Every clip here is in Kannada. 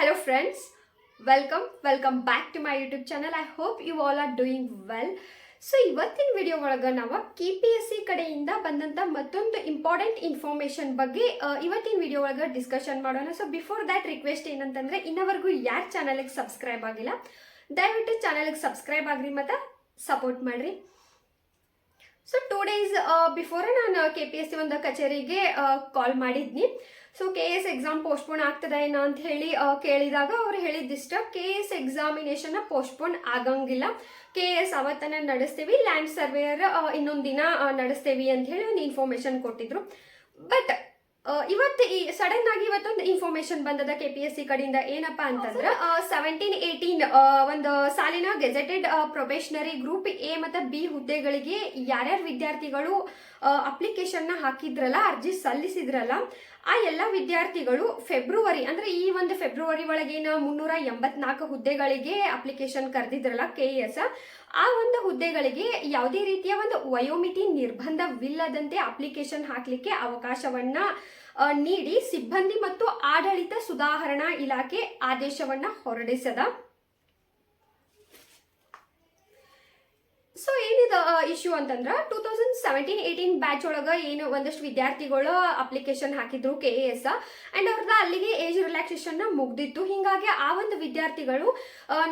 Hello friends, welcome, welcome back to my YouTube channel. I hope you all are doing well. So ಇವತ್ತಿನ ವಿಡಿಯೋ ಒಳಗೆ ನಾವು ಕೆ ಪಿ ಎಸ್ ಸಿ ಕಡೆಯಿಂದ ಬಂದಂಥ ಮತ್ತೊಂದು ಇಂಪಾರ್ಟೆಂಟ್ ಇನ್ಫಾರ್ಮೇಷನ್ ಬಗ್ಗೆ ಇವತ್ತಿನ ವಿಡಿಯೋ ಒಳಗೆ ಡಿಸ್ಕಷನ್ ಮಾಡೋಣ ಸೊ ಬಿಫೋರ್ ದ್ಯಾಟ್ ರಿಕ್ವೆಸ್ಟ್ ಏನಂತಂದ್ರೆ ಇನ್ನವರೆಗೂ ಯಾರು ಚಾನಲಿಗೆ ಸಬ್ಸ್ಕ್ರೈಬ್ ಆಗಿಲ್ಲ ದಯವಿಟ್ಟು ಚಾನಲ್ಗೆ ಸಬ್ಸ್ಕ್ರೈಬ್ ಆಗ್ರಿ ಮತ್ತು ಸಪೋರ್ಟ್ ಮಾಡ್ರಿ ಸೊ ಟೂ ಡೇಸ್ ಬಿಫೋರ್ ನಾನು ಕೆ ಪಿ ಎಸ್ ಸಿ ಒಂದು ಕಚೇರಿಗೆ call ಮಾಡಿದ್ನಿ. So K S exam postpone ಆಗ್ತದ ಏನೋ ಅಂತ ಹೇಳಿ ಕೇಳಿದಾಗ ಅವ್ರು ಹೇಳಿದ್ದಿಷ್ಟ ಕೆ ಎಸ್ ಎಕ್ಸಾಮಿನೇಷನ್ ಪೋಸ್ಟ್ಪೋನ್ ಆಗಂಗಿಲ್ಲ. ಕೆ ಎಸ್ ಅವತ್ತನ ನಡೆಸ್ತೀವಿ ಲ್ಯಾಂಡ್ ಸರ್ವೇಯರ್ ಇನ್ನೊಂದು ದಿನ ನಡೆಸ್ತೇವಿ ನಡೆಸ್ತೀವಿ ಅಂತ ಹೇಳಿ ಒಂದು ಇನ್ಫಾರ್ಮೇಶನ್ ಕೊಟ್ಟಿದ್ರು. ಬಟ್ ಇವತ್ತು ಈ ಸಡನ್ ಆಗಿ ಇವತ್ತೊಂದು ಇನ್ಫಾರ್ಮೇಶನ್ ಬಂದದ ಕೆ ಪಿ ಎಸ್ ಸಿ ಕಡೆಯಿಂದ ಏನಪ್ಪಾ ಅಂತಂದ್ರೆ ಸೆವೆಂಟೀನ್ ಏಯ್ಟೀನ್ ಒಂದು ಸಾಲಿನ ಗೆಜೆಟೆಡ್ ಪ್ರೊಬೇಷನರಿ ಗ್ರೂಪ್ ಎ ಮತ್ತು ಬಿ ಹುದ್ದೆಗಳಿಗೆ ಯಾರ್ಯಾರು ವಿದ್ಯಾರ್ಥಿಗಳು ಅಪ್ಲಿಕೇಶನ್ನ ಹಾಕಿದ್ರಲ್ಲ ಅರ್ಜಿ ಸಲ್ಲಿಸಿದ್ರಲ್ಲ ಆ ಎಲ್ಲ ವಿದ್ಯಾರ್ಥಿಗಳು ಫೆಬ್ರವರಿ ಅಂದ್ರೆ ಈ ಒಂದು ಫೆಬ್ರವರಿ ಒಳಗೇನ ಮುನ್ನೂರ ಎಂಬತ್ನಾಲ್ಕು ಹುದ್ದೆಗಳಿಗೆ ಅಪ್ಲಿಕೇಶನ್ ಕರೆದಿದ್ರಲ್ಲ ಕೆ ಎಸ್ ಆ ಒಂದು ಹುದ್ದೆಗಳಿಗೆ ಯಾವುದೇ ರೀತಿಯ ಒಂದು ವಯೋಮಿತಿ ನಿರ್ಬಂಧವಿಲ್ಲದಂತೆ ಅಪ್ಲಿಕೇಶನ್ ಹಾಕಲಿಕ್ಕೆ ಅವಕಾಶವನ್ನ ನೀಡಿ ಸಿಬ್ಬಂದಿ ಮತ್ತು ಆಡಳಿತ ಸುಧಾರಣಾ ಇಲಾಖೆ ಆದೇಶವನ್ನ ಹೊರಡಿಸದ ಸೊ ಏನಿದ ಇಶ್ಯೂ ಅಂತಂದ್ರೆ two thousand seventeen eighteen batch ಒಳಗೆ ಏನು ಒಂದಷ್ಟು ವಿದ್ಯಾರ್ಥಿಗಳು ಅಪ್ಲಿಕೇಶನ್ ಹಾಕಿದ್ರು ಕೆ ಎ ಎಸ್ ಅಂಡ್ ಅವ್ರದ್ದು ಅಲ್ಲಿಗೆ ಏಜ್ ರಿಲ್ಯಾಕ್ಸೇಷನ್ ಮುಗ್ದಿತ್ತು. ಹಿಂಗಾಗಿ ಆ ಒಂದು ವಿದ್ಯಾರ್ಥಿಗಳು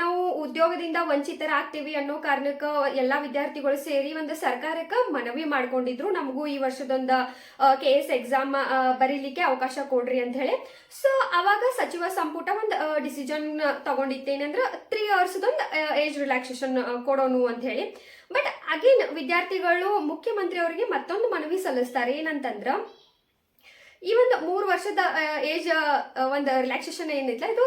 ನಾವು ಉದ್ಯೋಗದಿಂದ ವಂಚಿತರಾಗ್ತೀವಿ ಅನ್ನೋ ಕಾರಣಕ್ಕೆ ಎಲ್ಲ ವಿದ್ಯಾರ್ಥಿಗಳು ಸೇರಿ ಒಂದು ಸರ್ಕಾರಕ್ಕೆ ಮನವಿ ಮಾಡ್ಕೊಂಡಿದ್ರು. ನಮಗೂ ಈ ವರ್ಷದೊಂದು ಕೆ ಎಸ್ ಎಕ್ಸಾಮ್ ಬರೀಲಿಕ್ಕೆ ಅವಕಾಶ ಕೊಡ್ರಿ ಅಂತ ಹೇಳಿ. ಸೊ ಅವಾಗ ಸಚಿವ ಸಂಪುಟ ಒಂದು ಡಿಸಿಷನ್ ತಗೊಂಡಿತ್ತೇನಂದ್ರೆ ತ್ರೀ ಅವರ್ಸ್ದೊಂದು ಏಜ್ ರಿಲ್ಯಾಕ್ಸೇಷನ್ ಕೊಡೋನು ಅಂತ ಹೇಳಿ. ಬಟ್ ಅಗೇನ್ ವಿದ್ಯಾರ್ಥಿಗಳು ಮುಖ್ಯಮಂತ್ರಿ ಅವರಿಗೆ ಮತ್ತೊಂದು ಮನವಿ ಸಲ್ಲಿಸ್ತಾರೆ. ಏನಂತಂದ್ರ, ಈ ಒಂದು ಮೂರು ವರ್ಷದ ಏಜ್ ಒಂದು ರಿಲ್ಯಾಕ್ಸೇಷನ್ ಏನಿಲ್ಲ. ಇದು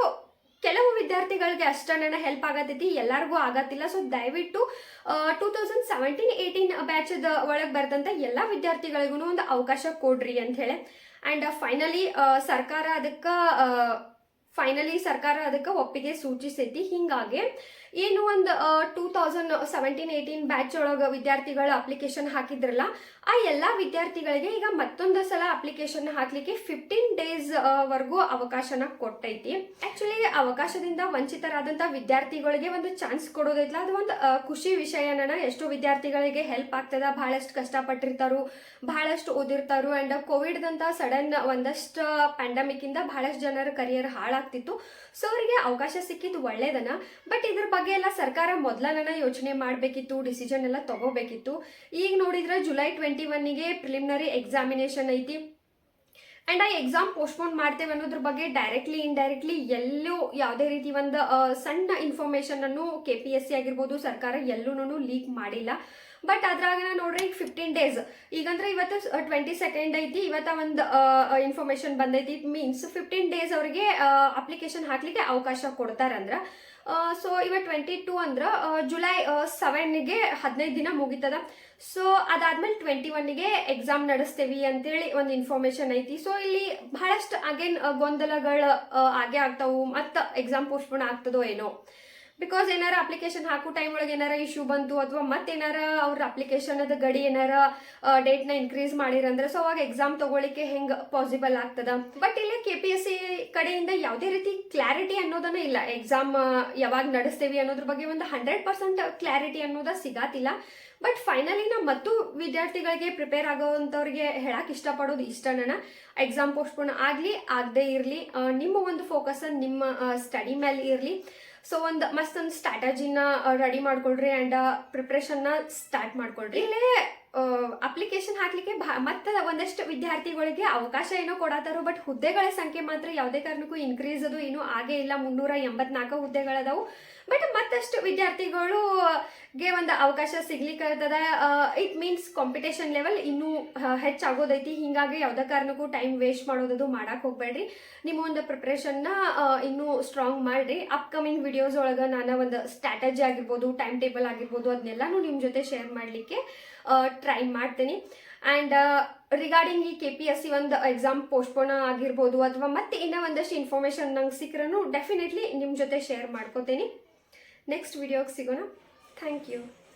ಕೆಲವು ವಿದ್ಯಾರ್ಥಿಗಳಿಗೆ ಅಷ್ಟನ್ನ ಹೆಲ್ಪ್ ಆಗತ್ತೈತಿ ಎಲ್ಲರಿಗೂ ಆಗತ್ತಿಲ್ಲ. ಸೊ ದಯವಿಟ್ಟು ಟೂ ತೌಸಂಡ್ ಸೆವೆಂಟೀನ್ ಏಯ್ಟೀನ್ ಬ್ಯಾಚದ ಒಳಗೆ ಬರೆದಂಥ ಎಲ್ಲ ವಿದ್ಯಾರ್ಥಿಗಳಿಗೂ ಒಂದು ಅವಕಾಶ ಕೊಡ್ರಿ ಅಂತ ಹೇಳಿ. ಆ್ಯಂಡ್ ಫೈನಲಿ ಸರ್ಕಾರ ಅದಕ್ಕೆ ಫೈನಲಿ ಸರ್ಕಾರ ಅದಕ್ಕೆ ಒಪ್ಪಿಗೆ ಸೂಚಿಸೈತಿ ಹಿಂಗಾಗಿ ಏನು ಒಂದು two thousand seventeen eighteen batch ಒಳಗೆ ವಿದ್ಯಾರ್ಥಿಗಳು ಅಪ್ಲಿಕೇಶನ್ ಹಾಕಿದ್ರಲ್ಲ, ಆ ಎಲ್ಲ ವಿದ್ಯಾರ್ಥಿಗಳಿಗೆ ಈಗ ಮತ್ತೊಂದು ಸಲ ಅಪ್ಲಿಕೇಶನ್ ಹಾಕ್ಲಿಕ್ಕೆ ಫಿಫ್ಟೀನ್ ಡೇಸ್ ವರೆಗೂ ಅವಕಾಶನ ಕೊಟ್ಟೈತಿ. ಆ್ಯಕ್ಚುಲಿ ಅವಕಾಶದಿಂದ ವಂಚಿತರಾದಂಥ ವಿದ್ಯಾರ್ಥಿಗಳಿಗೆ ಒಂದು ಚಾನ್ಸ್ ಕೊಡೋದೈತಲ್ಲ ಅದು ಒಂದು ಖುಷಿ ವಿಷಯನ ಎಷ್ಟು ವಿದ್ಯಾರ್ಥಿಗಳಿಗೆ ಹೆಲ್ಪ್ ಆಗ್ತದ. ಬಹಳಷ್ಟು ಕಷ್ಟಪಟ್ಟಿರ್ತಾರು ಬಹಳಷ್ಟು ಓದಿರ್ತಾರು. ಅಂಡ್ ಕೋವಿಡ್ದಂಥ ಸಡನ್ ಒಂದಷ್ಟು ಪ್ಯಾಂಡಮಿಕ್ಕಿಂದ ಬಹಳಷ್ಟು ಜನರ ಕರಿಯರ್ ಹಾಳಾಗ್ತಿತ್ತು ಸೊ ಅವರಿಗೆ ಅವಕಾಶ ಸಿಕ್ಕಿದ್ದು ಒಳ್ಳೇದನ. ಬಟ್ ಇದ್ರ ಬಗ್ಗೆ ಎಲ್ಲ ಸರ್ಕಾರ ಮೊದಲನ ಯೋಚನೆ ಮಾಡಬೇಕಿತ್ತು ಡಿಸಿಷನ್ ಎಲ್ಲ ತಗೋಬೇಕಿತ್ತು. ಈಗ ನೋಡಿದ್ರೆ ಜುಲೈ ಟ್ವೆಂಟಿ ಒನ್ನಿಗೆ ಪ್ರಿಲಿಮಿನರಿ ಎಕ್ಸಾಮಿನೇಷನ್ ಐತಿ. ಅಂಡ್ ಆ ಎಕ್ಸಾಮ್ ಪೋಸ್ಟ್ಪೋನ್ ಮಾಡ್ತೇವೆ ಅನ್ನೋದ್ರ ಬಗ್ಗೆ ಡೈರೆಕ್ಟ್ಲಿ ಇಂಡೈರೆಕ್ಟ್ಲಿ ಎಲ್ಲೂ ಯಾವುದೇ ರೀತಿ ಒಂದು ಸಣ್ಣ ಇನ್ಫಾರ್ಮೇಶನ್ ಅನ್ನು ಕೆ ಪಿ ಎಸ್ ಸಿ ಆಗಿರ್ಬೋದು ಸರ್ಕಾರ ಎಲ್ಲೂ ಲೀಕ್ ಮಾಡಿಲ್ಲ. ಬಟ್ ಅದ್ರಾಗ ನೋಡ್ರಿ ಈಗ ಫಿಫ್ಟೀನ್ ಡೇಸ್ ಈಗಂದ್ರೆ ಇವತ್ತು ಟ್ವೆಂಟಿ ಸೆಕೆಂಡ್ ಐತಿ. ಇವತ್ತ ಒಂದು ಇನ್ಫಾರ್ಮೇಶನ್ ಬಂದೈತಿ. ಇಟ್ ಮೀನ್ಸ್ ಫಿಫ್ಟೀನ್ ಡೇಸ್ ಅವರಿಗೆ ಅಪ್ಲಿಕೇಶನ್ ಹಾಕ್ಲಿಕ್ಕೆ ಅವಕಾಶ ಕೊಡ್ತಾರಂದ್ರ. ಸೊ ಇವತ್ತು ಟ್ವೆಂಟಿ ಟೂ ಅಂದ್ರೆ ಜುಲೈ ಸೆವೆನ್ಗೆ ಹದಿನೈದು ದಿನ ಮುಗಿತದ. ಸೊ ಅದಾದ್ಮೇಲೆ ಟ್ವೆಂಟಿ ಒನ್ಗೆ ಎಕ್ಸಾಮ್ ನಡೆಸ್ತೇವಿ ಅಂತೇಳಿ ಒಂದು ಇನ್ಫಾರ್ಮೇಶನ್ ಐತಿ. ಸೊ ಇಲ್ಲಿ ಬಹಳಷ್ಟು ಅಗೇನ್ ಗೊಂದಲಗಳು ಆಗೇ ಆಗ್ತಾವು. ಮತ್ತು ಎಕ್ಸಾಮ್ ಪೋಸ್ಟ್ಪೋನ್ ಆಗ್ತದೋ ಏನೋ. ಬಿಕಾಸ್ ಏನಾರ ಅಪ್ಲಿಕೇಶನ್ ಹಾಕೋ ಟೈಮ್ ಒಳಗೆ ಏನಾರ ಇಶ್ಯೂ ಬಂತು ಅಥವಾ ಮತ್ತೇನಾರ ಅವ್ರ ಅಪ್ಲಿಕೇಶನ್ ಅದ ಗಡಿ ಏನಾರ ಡೇಟ್ನ ಇನ್ಕ್ರೀಸ್ ಮಾಡಿರಂದ್ರೆ ಸೊ ಅವಾಗ ಎಕ್ಸಾಮ್ ತಗೊಳ್ಳಿಕ್ಕೆ ಹೆಂಗ್ ಪಾಸಿಬಲ್ ಆಗ್ತದ? ಬಟ್ ಇಲ್ಲಿ ಕೆ ಪಿ ಎಸ್ ಸಿ ಕಡೆಯಿಂದ ಯಾವುದೇ ರೀತಿ ಕ್ಲಾರಿಟಿ ಅನ್ನೋದನ್ನ ಇಲ್ಲ. ಎಕ್ಸಾಮ್ ಯಾವಾಗ ನಡೆಸ್ತೀವಿ ಅನ್ನೋದ್ರ ಬಗ್ಗೆ ಒಂದು ಹಂಡ್ರೆಡ್ ಪರ್ಸೆಂಟ್ ಕ್ಲಾರಿಟಿ ಅನ್ನೋದ ಸಿಗಾತಿಲ್ಲ. ಬಟ್ ಫೈನಲಿ ನಾ ಮತ್ತು ವಿದ್ಯಾರ್ಥಿಗಳಿಗೆ ಪ್ರಿಪೇರ್ ಆಗೋವಂಥವ್ರಿಗೆ ಹೇಳಕ್ ಇಷ್ಟಪಡೋದು ಇಷ್ಟ ನನ್ನ. ಎಕ್ಸಾಮ್ ಪೋಸ್ಟ್ಪೋನ್ ಆಗಲಿ, ಆಗದೆ ಇರಲಿ ನಿಮ್ಮ ಒಂದು ಫೋಕಸ್ ನಿಮ್ಮ ಸ್ಟಡಿ ಮೇಲೆ ಇರಲಿ. ಸೊ ಒಂದು ಮಸ್ತ್ ಒಂದು ಸ್ಟ್ರಾಟಜಿನ ರೆಡಿ ಮಾಡ್ಕೊಳ್ರಿ ಆ್ಯಂಡ್ ಪ್ರಿಪ್ರೇಷನ್ನ ಸ್ಟಾರ್ಟ್ ಮಾಡ್ಕೊಳ್ರಿ. ಇಲ್ಲೇ ಅಪ್ಲಿಕೇಶನ್ ಹಾಕ್ಲಿಕ್ಕೆ ಮತ್ತೆ ಒಂದಷ್ಟು ವಿದ್ಯಾರ್ಥಿಗಳಿಗೆ ಅವಕಾಶ ಏನೋ ಕೊಡತ್ತಾರೋ ಬಟ್ ಹುದ್ದೆಗಳ ಸಂಖ್ಯೆ ಮಾತ್ರ ಯಾವುದೇ ಕಾರಣಕ್ಕೂ ಇನ್ಕ್ರೀಸ್ ಅದು ಏನೂ ಆಗೇ ಇಲ್ಲ. ಮುನ್ನೂರ ಎಂಬತ್ನಾಲ್ಕು ಹುದ್ದೆಗಳದಾವು ಬಟ್ ಮತ್ತಷ್ಟು ವಿದ್ಯಾರ್ಥಿಗಳು ಗೆ ಒಂದು ಅವಕಾಶ ಸಿಗ್ಲಿಕ್ಕೆ ಇರ್ತದ ಇಟ್ ಮೀನ್ಸ್ ಕಾಂಪಿಟೇಷನ್ ಲೆವೆಲ್ ಇನ್ನೂ ಹೆಚ್ಚಾಗೋದೈತಿ. ಹಿಂಗಾಗಿ ಯಾವುದೇ ಕಾರಣಕ್ಕೂ ಟೈಮ್ ವೇಸ್ಟ್ ಮಾಡೋದದು ಮಾಡಕ್ಕೆ ಹೋಗ್ಬೇಡ್ರಿ ನಿಮ್ಮ ಒಂದು ಪ್ರಿಪ್ರೇಷನ್ನ ಇನ್ನೂ ಸ್ಟ್ರಾಂಗ್ ಮಾಡ್ರಿ. ಅಪ್ಕಮಿಂಗ್ ವಿಡಿಯೋಸ್ ಒಳಗೆ ನಾನು ಒಂದು ಸ್ಟ್ರಾಟಜಿ ಆಗಿರ್ಬೋದು ಟೈಮ್ ಟೇಬಲ್ ಆಗಿರ್ಬೋದು ಅದನ್ನೆಲ್ಲನೂ ನಿಮ್ಮ ಜೊತೆ ಶೇರ್ ಮಾಡಲಿಕ್ಕೆ. ಟ್ರೈ ಮಾಡ್ತೀನಿ. ಆ್ಯಂಡ್ ರಿಗಾರ್ಡಿಂಗ್ ಈ ಕೆ ಪಿ ಎಸ್ ಸಿ ಒಂದು ಎಕ್ಸಾಮ್ ಪೋಸ್ಟ್ಪೋನ್ ಆಗಿರ್ಬೋದು ಅಥವಾ ಮತ್ತೆ ಇನ್ನೂ ಒಂದಷ್ಟು ಇನ್ಫಾರ್ಮೇಷನ್ ನಂಗೆ ಸಿಕ್ಕರೂ ಡೆಫಿನೆಟ್ಲಿ ನಿಮ್ಮ ಜೊತೆ ಶೇರ್ ಮಾಡ್ಕೋತೀನಿ. ನೆಕ್ಸ್ಟ್ ವಿಡಿಯೋಗೆ ಸಿಗೋಣ. Thank you